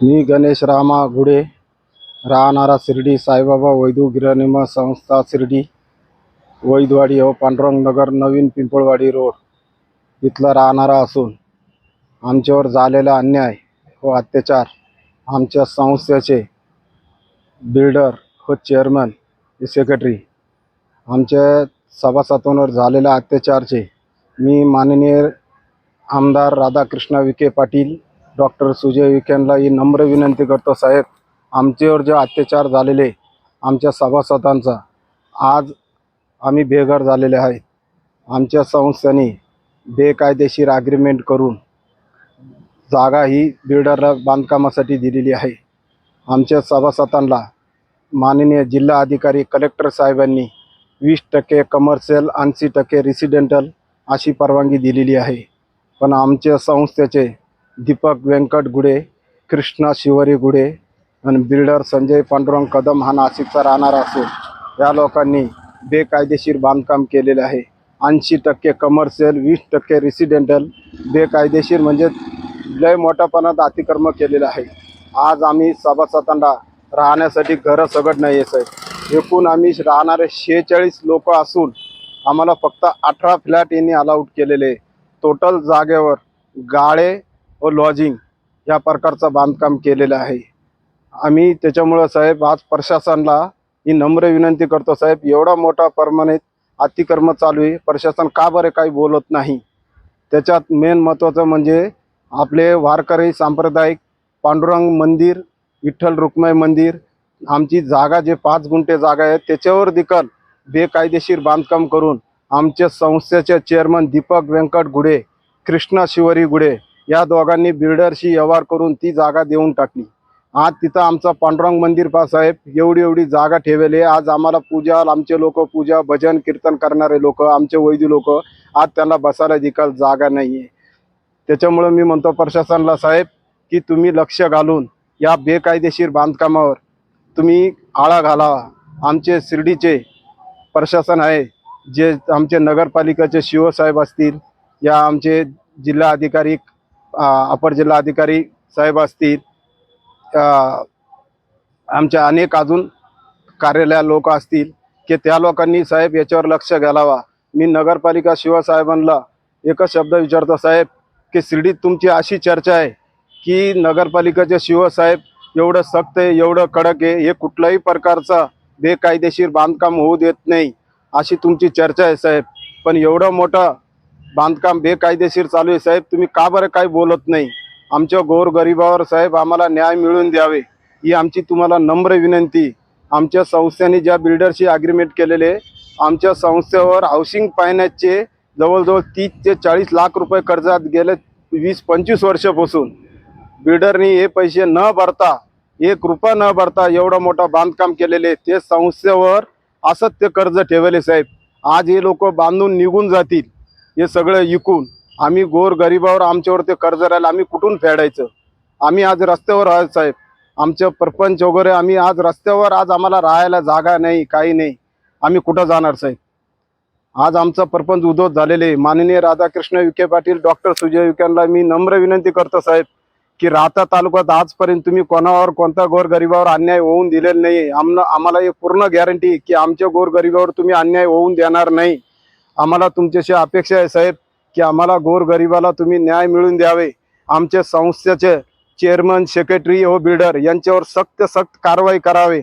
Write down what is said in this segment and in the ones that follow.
मी गणेश रामा घुडे. राहणारा शिर्डी साईबाबा वैदू गिरणिमा संस्था शिर्डी. वैदवाडी व पांडुरंग नगर नवीन पिंपळवाडी रोड. इथला राहणारा असून आमच्यावर झालेला अन्याय व अत्याचार आमच्या संस्थेचे बिल्डर व चेअरमन सेक्रेटरी आमच्या सभासदांवर झालेल्या अत्याचारचे मी माननीय आमदार राधाकृष्ण विखे पाटील डॉक्टर सुजय विखेंना ही नम्र विनंती करतो साहेब आमच्यावर जे अत्याचार झालेले आमच्या सभासदांचा आज आम्ही बेघर झालेले आहे आमच्या संस्थेने बेकायदेशीर ॲग्रीमेंट करून जागा ही बिल्डरला बांधकामासाठी दिलेली आहे. आमच्या सभासदांना माननीय जिल्हा अधिकारी कलेक्टर साहेबांनी वीस टक्के कमर्शियल ऐंशी टक्के रेसिडेंटल अशी परवानगी दिलेली आहे. पण आमच्या संस्थेचे दीपक व्यंकट गुडे कृष्णा शिवरी गुडे आणि बिल्डर संजय पांडुरंग कदम हा नाशिकचा राहणारा असून या लोकांनी बेकायदेशीर बांधकाम केलेले आहे. ऐंशी टक्के कमर्शियल वीस टक्के रेसिडेंटल बेकायदेशीर म्हणजे लय मोठ्यापणात अतिक्रम केलेलं आहे. आज आम्ही सभासदांना राहण्यासाठी घरं सगळं नाही आहे साहेब. एकूण आम्ही राहणारे शेहेचाळीस लोक असून आम्हाला फक्त अठरा फ्लॅट यांनी अलाउड केलेले टोटल जागेवर गाळे व लॉजिंग या प्रकारचं बांधकाम केलेलं आहे. आम्ही त्याच्यामुळं साहेब आज प्रशासनाला ही नम्र विनंती करतो साहेब एवढा मोठा परमानेत अतिक्रम चालू आहे. प्रशासन का बरे काही बोलत नाही? त्याच्यात मेन महत्त्वाचं म्हणजे आपले वारकरी सांप्रदायिक पांडुरंग मंदिर विठ्ठल रुक्मय मंदिर आमची जागा जे पाच गुंठे जागा आहे त्याच्यावर देखील बेकायदेशीर बांधकाम करून आमच्या संस्थेचे चेअरमन दीपक व्यंकट गुडे कृष्णा शिवरी गुडे या दोघांनी बिल्डरशी व्यवहार करून ती जागा देऊन टाकली. आज तिथं आमचं पांडुरंग मंदिर साहेब एवढी एवढी जागा ठेवली आज आम्हाला पूजा आमचे लोक पूजा भजन कीर्तन करणारे लोक आमचे वैद्य लोक आज त्यांना बसायला देखील जागा नाही आहे त्याच्यामुळं मी म्हणतो प्रशासनाला साहेब की तुम्ही लक्ष घालून या बेकायदेशीर बांधकामावर तुम्ही आळा घालावा. आमचे शिर्डीचे प्रशासन आहे जे आमचे नगरपालिकेचे शिवसाहेब असतील या आमचे जिल्हा अधिकारी अपर जिल्हाधिकारी साहेब असतील आमच्या अनेक अजून कार्यालय लोक असतील की त्या लोकांनी साहेब याच्यावर लक्ष घालावा. मी नगरपालिका शिवसाहेबांना एकच शब्द विचारतो साहेब की शिर्डीत तुमची अशी चर्चा आहे की नगरपालिकेचे शिवसाहेब एवढं सक्त आहे एवढं कडक आहे हे कुठल्याही प्रकारचं बेकायदेशीर बांधकाम होऊ देत नाही अशी तुमची चर्चा आहे साहेब. पण एवढं मोठं बांधकाम बेकायदेशीर चालू आहे. साहेब तुम्ही का बरं काही बोलत नाही? आमच्या गोरगरिबावर साहेब आम्हाला न्याय मिळून द्यावे. ही आमची तुम्हाला नम्र विनंती. आमच्या संस्थेने ज्या बिल्डरशी अग्रीमेंट केलेले आमच्या संस्थेवर हाऊसिंग फायनान्सचे जवळजवळ तीस ते चाळीस लाख रुपये कर्जात गेले वीस पंचवीस वर्षापासून. बिल्डरनी हे पैसे न भरता एक रुपया न भरता एवढं मोठं बांधकाम केलेले ते संस्थेवर असत्य कर्ज ठेवले साहेब. आज हे लोक बांधून निघून जातील. हे सगळं विकून आम्ही गोर गरिबावर आमच्यावर ते कर्ज राहिलं आम्ही कुठून फेडायचं? आम्ही आज रस्त्यावर आहोत साहेब. आमचं प्रपंच वगैरे आम्ही आज रस्त्यावर आज आम्हाला राहायला जागा नाही काही नाही. आम्ही कुठं जाणार साहेब? आज आमचा प्रपंच उद्धव झालेले आहे. माननीय राधाकृष्ण विखे पाटील डॉक्टर सुजय विखेंना मी नम्र विनंती करतो साहेब की राहता तालुक्यात आजपर्यंत तुम्ही कोणावर कोणत्या गोरगरिबावर अन्याय होऊन दिलेला नाही आम्हाला आम्हाला एक पूर्ण गॅरंटी की आमच्या गोरगरिबावर तुम्ही अन्याय होऊन देणार नाही. आम्हाला तुमच्याशी अपेक्षा आहे साहेब की आम्हाला गोरगरिबाला तुम्ही न्याय मिळून द्यावे. आमच्या संस्थेचे चेअरमन सेक्रेटरी हो बिल्डर यांच्यावर सक्त सक्त कारवाई करावे.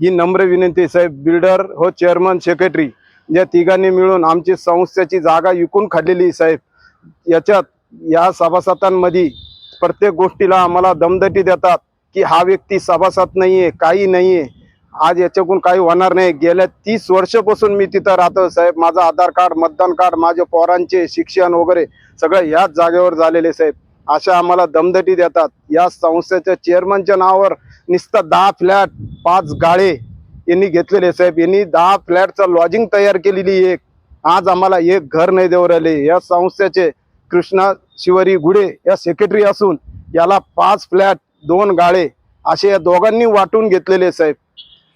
ही नम्र विनंती साहेब. बिल्डर हो चेअरमन सेक्रेटरी या तिघांनी मिळून आमची संस्थेची जागा विकून खाल्लेली आहे, साहेब. याच्यात या सभासदांमध्ये प्रत्येक गोष्टीला आम्हाला दमदटी देतात की हा व्यक्ती सभासद नाहीये काही नाहीये. आज याच्याकडून काही होणार नाही. गेल्या तीस वर्षापासून मी तिथं राहतो साहेब. माझं आधार कार्ड मतदान कार्ड माझ्या पोरांचे शिक्षण वगैरे सगळं याच जागेवर झालेले साहेब. अशा आम्हाला दमदटी देतात. या संस्थेच्या चेअरमनच्या नावावर नुसतं दहा फ्लॅट पाच गाळे यांनी घेतलेले साहेब. यांनी दहा फ्लॅटचं लॉजिंग तयार केलेली एक आज आम्हाला एक घर नाही देऊ राहिले. या संस्थेचे कृष्णा शिवरी गुडे या सेक्रेटरी असून याला पाच फ्लॅट दोन गाळे असे या दोघांनी वाटून घेतलेले साहेब.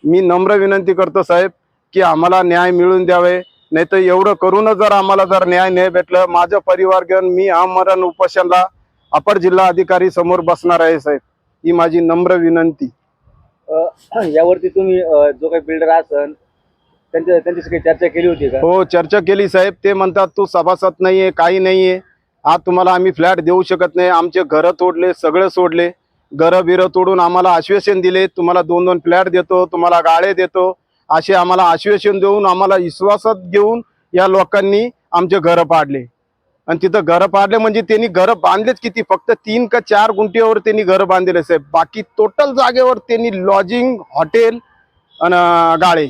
मी नम्र विनंती करतो साहेब की आम्हाला न्याय मिळवून द्यावे. नाही तर एवढं करूनच जर आम्हाला जर न्याय नाही भेटलं माझं परिवार घेऊन मी आमरण उपोषणला अपर जिल्हा अधिकारी समोर बसणार आहे साहेब. ही माझी नम्र विनंती. यावरती तुम्ही जो काही बिल्डर असन त्यांच्या त्यांच्याशी काही चर्चा केली होती का? हो चर्चा केली साहेब. ते म्हणतात तू सभासद नाहीये काही नाहीये. आज तुम्हाला आम्ही फ्लॅट देऊ शकत नाही. आमचे घरं तोडले सगळं सोडले. घरं बिरं तोडून आम्हाला आश्वासन दिले तुम्हाला दोन दोन फ्लॅट देतो तुम्हाला गाळे देतो असे आम्हाला आश्वासन देऊन आम्हाला विश्वासात घेऊन या लोकांनी आमचे घरं पाडले. आणि तिथं घरं पाडले म्हणजे त्यांनी घरं बांधलेच किती? फक्त तीन का चार गुंठ्यावर त्यांनी घरं बांधलेले साहेब. बाकी टोटल जागेवर त्यांनी लॉजिंग हॉटेल आणि गाळे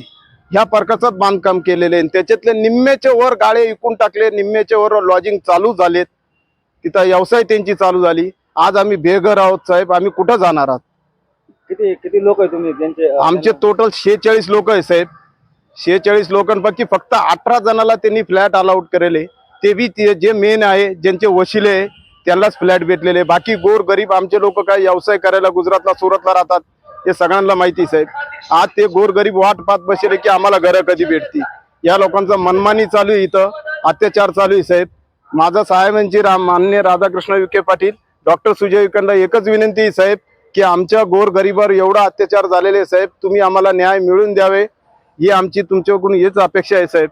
ह्या प्रकारचं बांधकाम केलेले. आहे. त्याच्यातले निम्म्याचे वर गाळे विकून टाकले. निम्म्याचे वर लॉजिंग चालू झालेत. तिथं व्यवसाय त्यांची चालू झाली. आज आम्ही बेघर आहोत साहेब आम्ही कुठं जाणार आहात? किती किती लोक आहे तुम्ही त्यांचे आमचे टोटल शेहेचाळीस लोक आहे साहेब. शेहेचाळीस लोकांपैकी फक्त अठरा जणाला त्यांनी फ्लॅट अलाउट करेले ते बी ते जे मेन आहे ज्यांचे वशिले आहे त्यांनाच फ्लॅट भेटलेले. बाकी गोर गरीब आमचे लोक काय व्यवसाय करायला गुजरातला सुरतला राहतात हे सगळ्यांना माहिती साहेब. आज ते गोर गरीब वाट पाहत बसले की आम्हाला घरं कधी भेटतील? या लोकांचं मनमानी चालू आहे इथं अत्याचार चालू आहे साहेब. माझा साहेबांची राम मान्य राधाकृष्ण विखे पाटील. डॉक्टर सुजय विकंडा एकच विनंती आहे साहेब की आमच्या गोरगरीबावर एवढा अत्याचार झालेले आहे, साहेब तुम्ही आम्हाला न्याय मिळवून द्यावे. ही आमची तुमच्याकडून हीच अपेक्षा आहे साहेब.